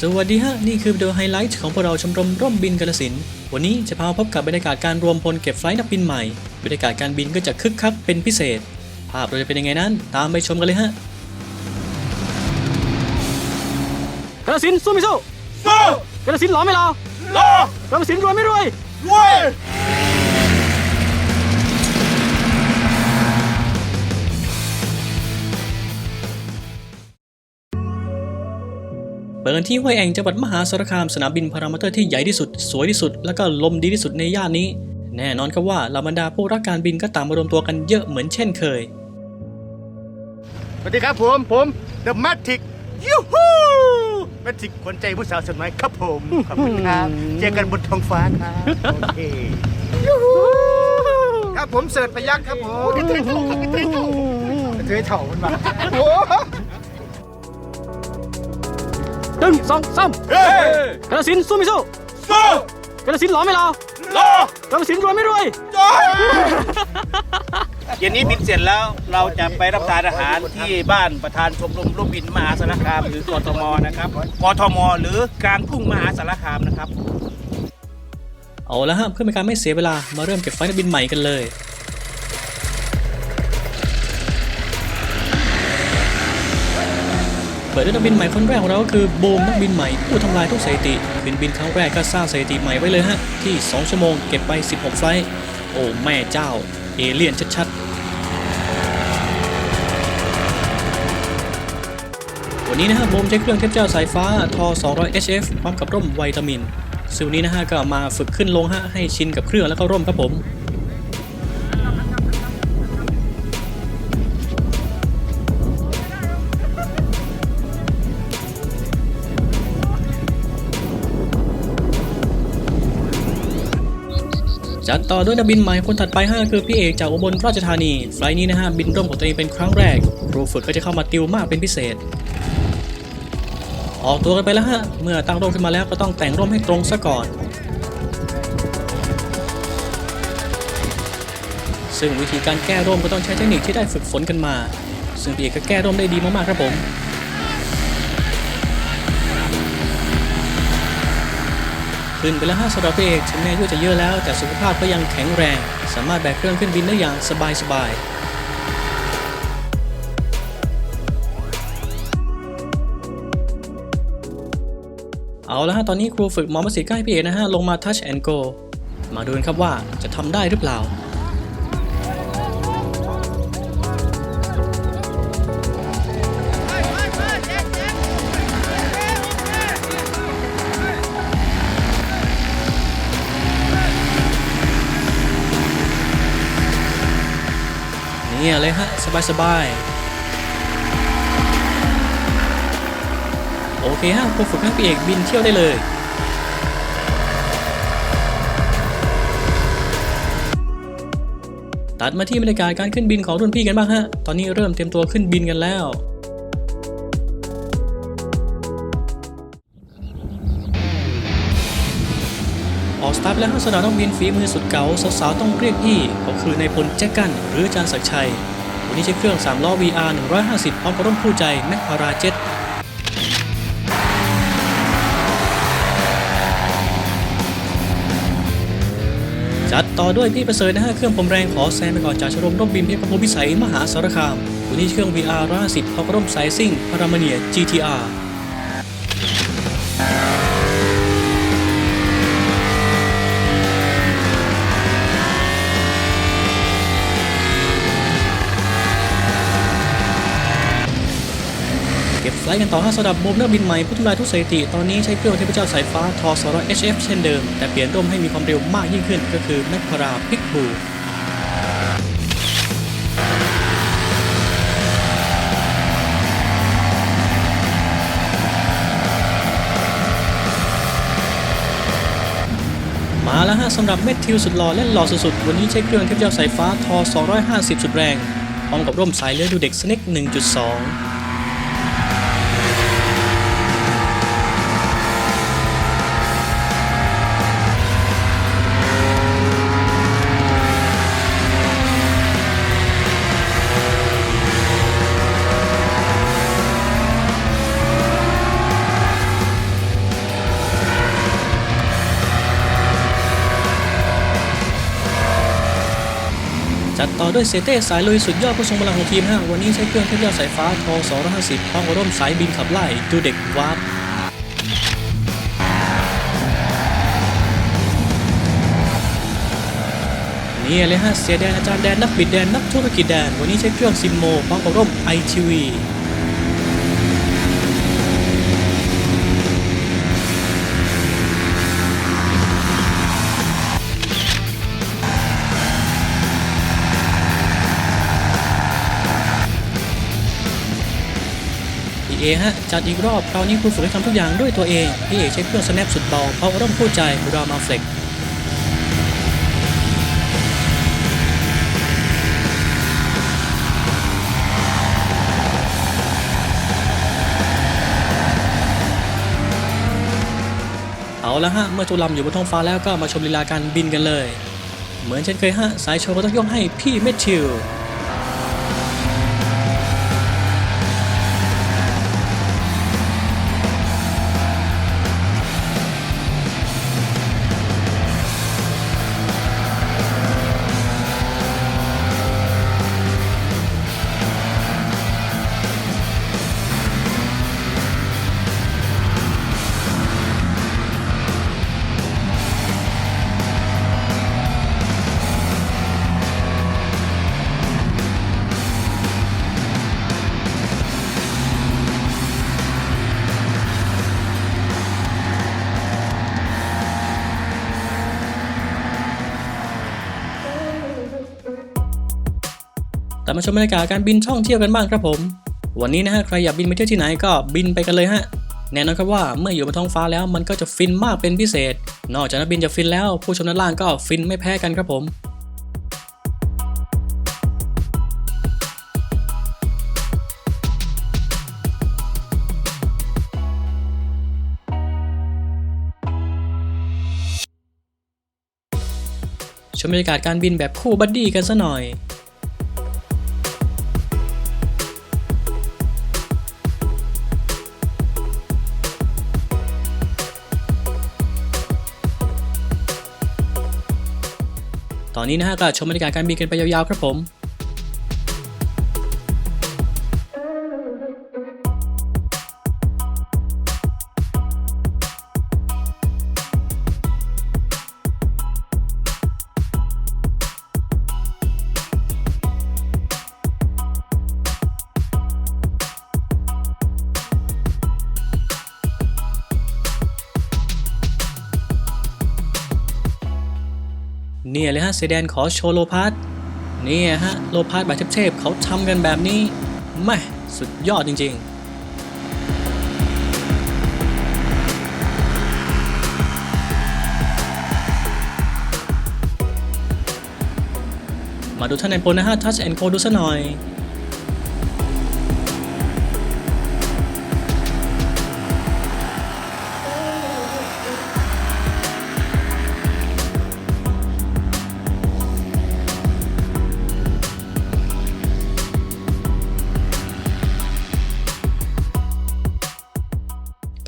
สวัสดีฮะ นี่คือวิดีโอไฮไลท์ของพวกเราชมรมร่มบินกาลสินธุ์วันนี้จะพามาพบกับบรรยากาศการรวมพลเก็บไฟล์นักบินใหม่ บรรยากาศการบินก็จะคึกคักเป็นพิเศษ ภาพเราจะเป็นยังไงนั้น ตามไปชมกันเลยฮะกระสินสู้ไม่สู้สู้กระสินหล่อไม่หล่อรอกระสินรวยไม่รวยรวย เปิดกันที่ห้วยแองจังหวัดมหาสารคามสนามบินพารามอเตอร์ที่ใหญ่ที่สุด สวยที่สุด และก็ลมดีที่สุดในย่านนี้ แน่นอนครับว่าเหล่าบรรดาผู้รักการบินก็ต่างมารวมตัวกันเยอะเหมือนเช่นเคย สวัสดีครับผมผม The Matic ยูฮูแมทิกคนใจผู้สาวสดไหมครับผมขอบคุณครับเจอกันบนท้องฟ้าครับโอเคยูฮูครับผมเสิร์ชพยักครับผมกระเทยเถ่ากระเทยเถ่ากระเทยเถ่ามันมาโอ้ หนึ่งสองสามเฮ้ยกระสินสู้ไม่สู้สู้กระสินหล่อไม่หล่อรอกระสินรวยไม่รวยจอยเย็นนี้บินเสร็จแล้วเราจะไปรับประทานอาหารที่บ้านประธานชมรมร่มบินมหาสารคาม หรือกทมนะครับกทม หรือกลางทุ่งมหาสารคามนะครับ เอาละฮะเพื่อเป็นการไม่เสียเวลามาเริ่มเก็บไฟล์นักบินใหม่กันเลย เปิดด้วยนักบินใหม่คนแรกของเราก็คือโบมนักบินใหม่ผู้ทำลายทุกสถิติบินบินครั้งแรกก็สร้างสถิติใหม่ไว้เลยฮะ ที่ 2 ชั่วโมงเก็บไป 16 ไฟล์โอ้แม่เจ้า เอเลี่ยนชัดๆ วันนี้นะฮะโบมใช้เครื่องเทพเจ้าสายฟ้าทอ 200 HF พร้อมกับร่มไวตามินซึ่งวันนี้นะฮะก็มาฝึกขึ้นลงฮะให้ชินกับเครื่องแล้วก็ร่มครับผม จัดต่อด้วยนักบินใหม่คนถัดไปฮะคือพี่เอกจากอุบลราชธานี ไฟล์นี้นะฮะบินร่มของตัวเองเป็นครั้งแรกครูฝึกก็จะเข้ามาติวมากเป็นพิเศษ ออกตัวกันไปแล้วฮะ เมื่อตั้งร่มขึ้นมาแล้วก็ต้องแต่งร่มให้ตรงซะก่อน ซึ่งวิธีการแก้ร่มก็ต้องใช้เทคนิคที่ได้ฝึกฝนกันมา ซึ่งพี่เอกก็แก้ร่มได้ดีมากๆครับผม ขึ้นไปแล้วฮะสำหรับพี่เอกถึงแม้อายุจะเยอะแล้ว แต่สุขภาพก็ยังแข็งแรง สามารถแบกเครื่องขึ้นบินได้อย่างสบายๆเอาละฮะ ตอนนี้ครูฝึกหมอประสิทธิ์ก็ให้พี่เอกนะฮะ ลงมา touch and go มาดูกันครับว่าจะทำได้หรือเปล่า เนี่ยเลยฮะ สบายๆ โอเคฮะผู้ฝึกให้พี่เอกบินเที่ยวได้เลยตัดมาที่บรรยากาศการขึ้นบินของรุ่นพี่กันบ้างฮะ ตอนนี้เริ่มเตรียมตัวขึ้นบินกันแล้ว ตาร์ทแล้วฮะสนามต้องบินฝีมือสุดเก๋าสาวๆต้องเรียกพี่เขาคือนายพลแจ็คกัน หรืออาจารย์ศักชัย วันนี้ใช้เครื่อง 3 ล้อ VR 150 พร้อมกับร่มคู่ใจ แม็กพาราเจ็ตจัดต่อด้วยพี่ประเสริฐนะฮะเครื่องผมแรงขอแซงไปก่อนจากชมรมร่มบินเพชรพงพิสัยมหาสารคามวันนี้เครื่อง VR 150พร้อมกับร่มสายซิ่งพารามเนีย GTR ไฟล์กันต่อ5สำหรับบูมนักบินใหม่ผู้ทำลายทุกสถิติ ตอนนี้ใช้เครื่องเทพเจ้าสายฟ้าทอ200 HF เช่นเดิม แต่เปลี่ยนร่มให้มีความเร็วมากยิ่งขึ้น ก็คือแมคพาราพิกบูมาแล้วฮะสำหรับเม็ดทิวสุดหล่อและหล่อสุดๆวันนี้ใช้เครื่องเทพเจ้าสายฟ้าทอ250 สุดแรงพร้อมกับร่มสายเลือดดูเด็กสเน็ก1.2 จัดต่อด้วยเซเต้สายลุยสุดยอดผู้ทรงพลังของทีมฮะวันนี้ใช้เครื่องเทพยอดสายฟ้าทอ250พร้อมกับร่มสายบินขับไล่ดูเด็กวาร์ปนี่เลยฮะเสียแดนอาจารย์แดนนักบิดแดนนักธุรกิจแดน วันนี้ใช้เครื่องซิมโมพร้อมกับร่มไอทีวี เอฮะ จัดอีกรอบคราวนี้ครูฝึกให้ทำทุกอย่างด้วยตัวเอง พี่เอใช้เครื่องสแนปสุดเบาเพราะร่มคู่ใจรามาเฟล็กเอาละฮะ เมื่อตัวลำอยู่บนท้องฟ้าแล้วก็มาชมลีลาการบินกันเลย เหมือนเช่นเคยฮะ สายโชว์ก็ต้องยกให้พี่เมทชิ แต่มาชมบรรยากาศการบินท่องเที่ยวกันบ้างครับผม วันนี้นะฮะใครอยากบินไปเที่ยวที่ไหนก็บินไปกันเลยฮะแน่นอนครับว่าเมื่ออยู่บนท้องฟ้าแล้วมันก็จะฟินมากเป็นพิเศษ นอกจากนักบินจะฟินแล้ว ผู้ชมด้านล่างก็ฟินไม่แพ้กันครับผมชมบรรยากาศการบินแบบคู่บัดดี้กันซะหน่อย ตอนนี้นะฮะก็ชมบรรยากาศการบินกันไปยาวๆครับผม เนี่ยเลยฮะเซแดนขอโชว์โลพาร์ทเนี่ยฮะโลพาร์ทแบบเทพๆเขาทำกันแบบนี้แม่สุดยอดจริง ๆมาดูท่านในโปนะฮะ Touch and Go ดูซะหน่อย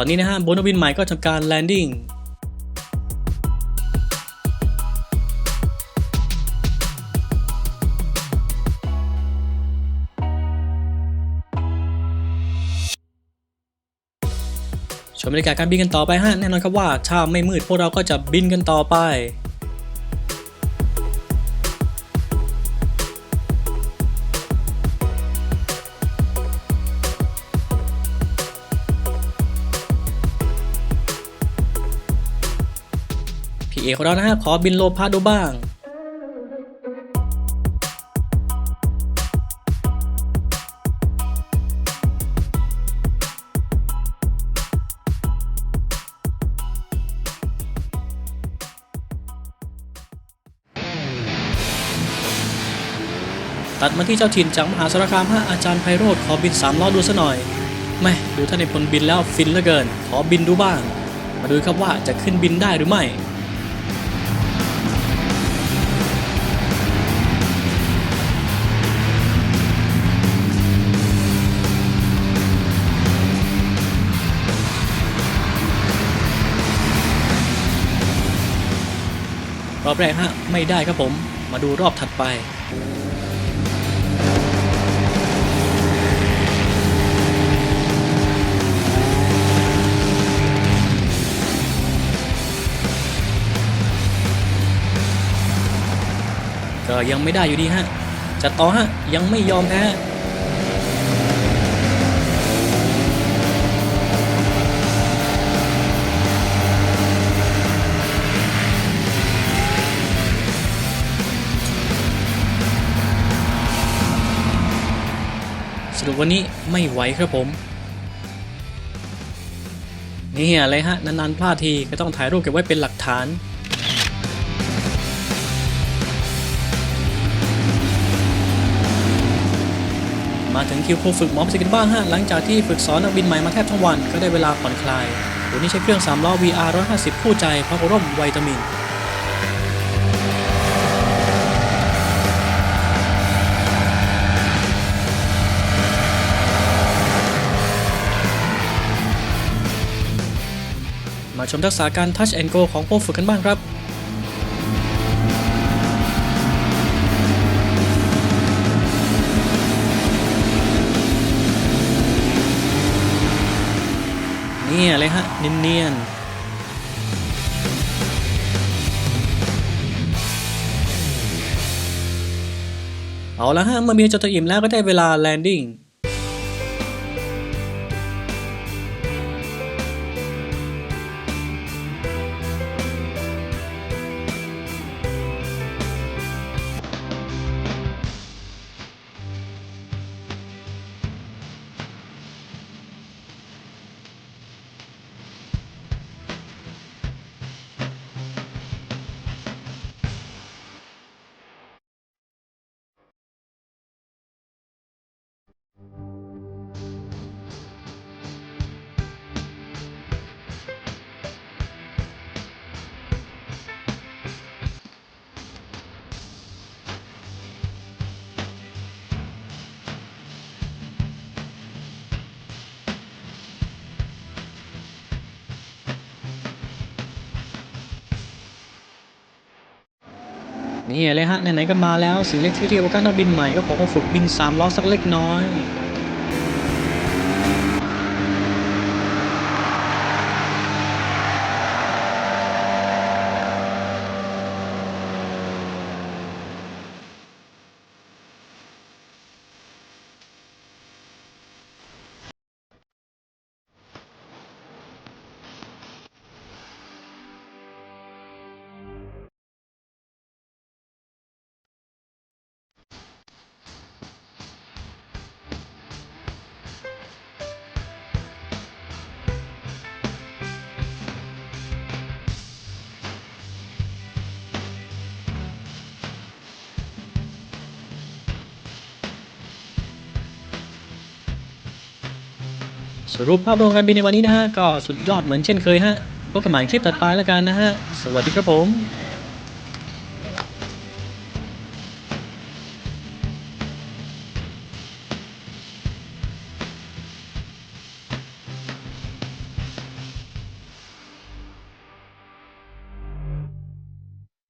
อนนี้นะฮะโบนกบินใหม่ก็ทำการแลนดิ้งชมบรรยากาศการบินกันต่อไปฮะแน่นอนครับว่าถ้าไม่มืดพวกเราก็จะบินกันต่อไป อกของเรานะฮะขอบินโลพาดูบ้างตัดมาที่เจ้าถิ่นจากมหาสารคามฮะอาจารย์ไพโรธขอบินสามล้อดูซะหน่อยแม่ดูท่านในพลบินแล้วฟินเหลือเกิน ขอบินดูบ้าง มาดูครับว่าจะขึ้นบินได้หรือไม่ อบแรกฮะไม่ได้ครับผม มาดูรอบถัดไปก็ยังไม่ได้อยู่ดีฮะ จะต่อฮะ ยังไม่ยอมแพ้ สรุปวันนี้ไม่ไหวครับผมนี่อะไรฮะ นานๆพลาดทีก็ต้องถ่ายรูปเก็บไว้เป็นหลักฐาน มาถึงคิวครูฝึกหมอสิกันบ้างฮะ หลังจากที่ฝึกสอนนักบินใหม่มาแทบทั้งวันก็ได้เวลาผ่อนคลายวันนี้ใช้เครื่อง3ล้อ VR 150 คู่ใจพร้อมกับร่มวิตามิน ชมทักษะการ Touch and Go ของผู้ฝึกกันบ้างครับเนี่ยเลยฮะเนียนๆเอาละฮะเมื่อมีจดตัวอิ่มแล้วก็ได้เวลาแลนดิ้ง นี่เลยฮะไหนๆก็มาแล้วสิ่งเล็กที่เรียกว่าการนักบินใหม่ก็ขอมาฝึกบิน3ล้อสักเล็กน้อย สรุปภาพรวมการบินในวันนี้นะฮะ ก็สุดยอดเหมือนเช่นเคยฮะพบกันใหม่คลิปถัดไปแล้วกันนะฮะ สวัสดีครับผม